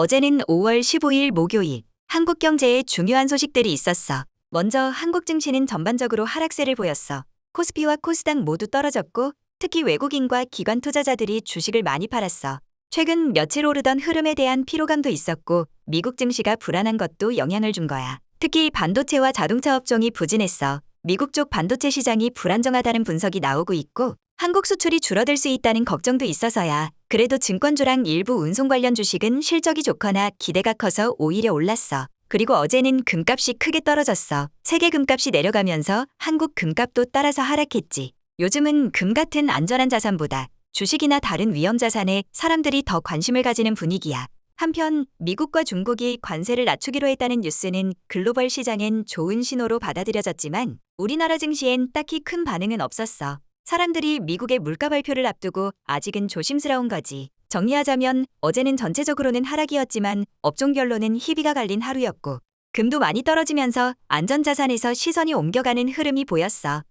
어제는 5월 15일 목요일 한국 경제에 중요한 소식들이 있었어. 먼저 한국 증시는 전반적으로 하락세를 보였어. 코스피와 코스닥 모두 떨어졌고 특히 외국인과 기관 투자자들이 주식을 많이 팔았어. 최근 며칠 오르던 흐름에 대한 피로감도 있었고 미국 증시가 불안한 것도 영향을 준 거야. 특히 반도체와 자동차 업종이 부진했어. 미국 쪽 반도체 시장이 불안정하다는 분석이 나오고 있고 한국 수출이 줄어들 수 있다는 걱정도 있어서야. 그래도 증권주랑 일부 운송 관련 주식은 실적이 좋거나 기대가 커서 오히려 올랐어. 그리고 어제는 금값이 크게 떨어졌어. 세계 금값이 내려가면서 한국 금값도 따라서 하락했지. 요즘은 금 같은 안전한 자산보다 주식이나 다른 위험 자산에 사람들이 더 관심을 가지는 분위기야. 한편 미국과 중국이 관세를 낮추기로 했다는 뉴스는 글로벌 시장엔 좋은 신호로 받아들여졌지만 우리나라 증시엔 딱히 큰 반응은 없었어. 사람들이 미국의 물가 발표를 앞두고 아직은 조심스러운 거지. 정리하자면 어제는 전체적으로는 하락이었지만 업종별로는 희비가 갈린 하루였고 금도 많이 떨어지면서 안전자산에서 시선이 옮겨가는 흐름이 보였어.